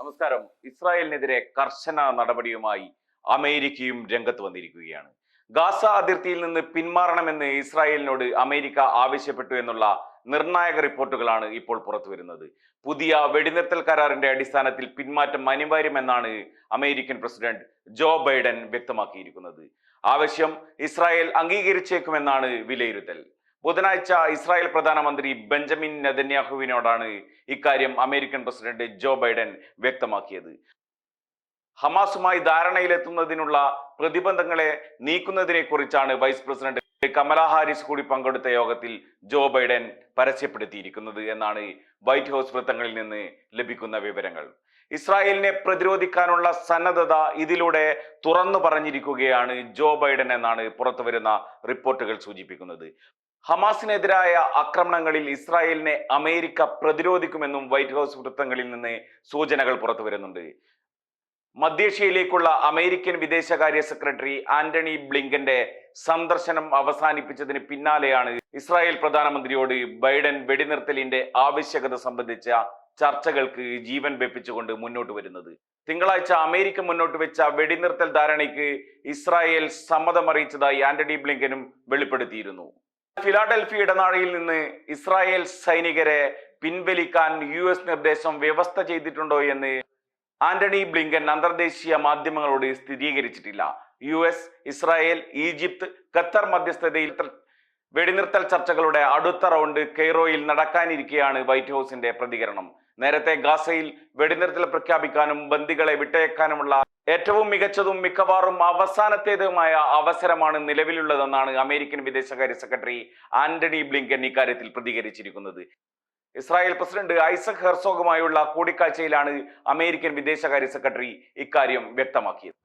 നമസ്കാരം. ഇസ്രായേലിനെതിരെ കർശന നടപടിയുമായി അമേരിക്കയും രംഗത്ത് വന്നിരിക്കുകയാണ്. ഗാസ അതിർത്തിയിൽ നിന്ന് പിന്മാറണമെന്ന് ഇസ്രായേലിനോട് അമേരിക്ക ആവശ്യപ്പെട്ടു എന്നുള്ള നിർണായക റിപ്പോർട്ടുകളാണ് ഇപ്പോൾ പുറത്തു വരുന്നത് പുതിയ വെടിനിർത്തൽ കരാറിന്റെ അടിസ്ഥാനത്തിൽ പിന്മാറ്റം അനിവാര്യമെന്നാണ് അമേരിക്കൻ പ്രസിഡന്റ് ജോ ബൈഡൻ വ്യക്തമാക്കിയിരിക്കുന്നത്. ആവശ്യം ഇസ്രായേൽ അംഗീകരിച്ചേക്കുമെന്നാണ് വിലയിരുത്തൽ. ബുധനാഴ്ച ഇസ്രായേൽ പ്രധാനമന്ത്രി ബെഞ്ചമിൻ നെതന്യാഹുവിനോടാണ് ഇക്കാര്യം അമേരിക്കൻ പ്രസിഡന്റ് ജോ ബൈഡൻ വ്യക്തമാക്കിയത്. ഹമാസുമായി ധാരണയിലെത്തുന്നതിനുള്ള പ്രതിബന്ധങ്ങളെ നീക്കുന്നതിനെ കുറിച്ചാണ് വൈസ് പ്രസിഡന്റ് കമല ഹാരിസ് കൂടി പങ്കെടുത്ത യോഗത്തിൽ ജോ ബൈഡൻ പരസ്യപ്പെടുത്തിയിരിക്കുന്നത് എന്നാണ് വൈറ്റ് ഹൗസ് വൃത്തങ്ങളിൽ നിന്ന് ലഭിക്കുന്ന വിവരങ്ങൾ. ഇസ്രായേലിനെ പ്രതിരോധിക്കാനുള്ള സന്നദ്ധത ഇതിലൂടെ തുറന്നു പറഞ്ഞിരിക്കുകയാണ് ജോ ബൈഡൻ എന്നാണ് പുറത്തുവരുന്ന റിപ്പോർട്ടുകൾ സൂചിപ്പിക്കുന്നത്. ഹമാസിനെതിരായ ആക്രമണങ്ങളിൽ ഇസ്രായേലിനെ അമേരിക്ക പ്രതിരോധിക്കുമെന്നും വൈറ്റ് ഹൗസ് വൃത്തങ്ങളിൽ നിന്ന് സൂചനകൾ പുറത്തു വരുന്നുണ്ട്. മധ്യേഷ്യയിലേക്കുള്ള അമേരിക്കൻ വിദേശകാര്യ സെക്രട്ടറി ആന്റണി ബ്ലിങ്കന്റെ സന്ദർശനം അവസാനിപ്പിച്ചതിന് പിന്നാലെയാണ് ഇസ്രായേൽ പ്രധാനമന്ത്രിയോട് ബൈഡൻ വെടിനിർത്തലിന്റെ ആവശ്യകത സംബന്ധിച്ച ചർച്ചകൾക്ക് ജീവൻ വെപ്പിച്ചുകൊണ്ട് മുന്നോട്ട് വരുന്നത്. തിങ്കളാഴ്ച അമേരിക്ക മുന്നോട്ട് വെച്ച വെടിനിർത്തൽ ധാരണയ്ക്ക് ഇസ്രായേൽ സമ്മതമറിയിച്ചതായി ആന്റണി ബ്ലിങ്കനും വെളിപ്പെടുത്തിയിരുന്നു. ഫിലാഡൽഫി ഇടനാഴിയിൽ നിന്ന് ഇസ്രായേൽ സൈനികരെ പിൻവലിക്കാൻ യു എസ് നിർദ്ദേശം വ്യവസ്ഥ ചെയ്തിട്ടുണ്ടോ എന്ന് ആന്റണി ബ്ലിങ്കൻ അന്തർദേശീയ മാധ്യമങ്ങളോട് സ്ഥിരീകരിച്ചിട്ടില്ല. U S Israel Egypt Qatar മധ്യസ്ഥതയിൽ വെടിനിർത്തൽ ചർച്ചകളുടെ അടുത്ത റൗണ്ട് കെയ്റോയിൽ നടക്കാനിരിക്കെയാണ് വൈറ്റ് ഹൗസിന്റെ പ്രതികരണം. നേരത്തെ ഗാസയിൽ വെടിനിർത്തൽ പ്രഖ്യാപിക്കാനും ബന്ദികളെ വിട്ടയക്കാനുമുള്ള ഏറ്റവും മികച്ചതും മിക്കവാറും അവസാനത്തേതുമായ അവസരമാണ് നിലവിലുള്ളതെന്നാണ് അമേരിക്കൻ വിദേശകാര്യ സെക്രട്ടറി ആന്റണി ബ്ലിങ്കൻ ഇക്കാര്യത്തിൽ പ്രതികരിച്ചിരിക്കുന്നത്. ഇസ്രായേൽ പ്രസിഡന്റ് ഐസക് ഹെർസോഗുമായുള്ള കൂടിക്കാഴ്ചയിലാണ് അമേരിക്കൻ വിദേശകാര്യ സെക്രട്ടറി ഇക്കാര്യം വ്യക്തമാക്കിയത്.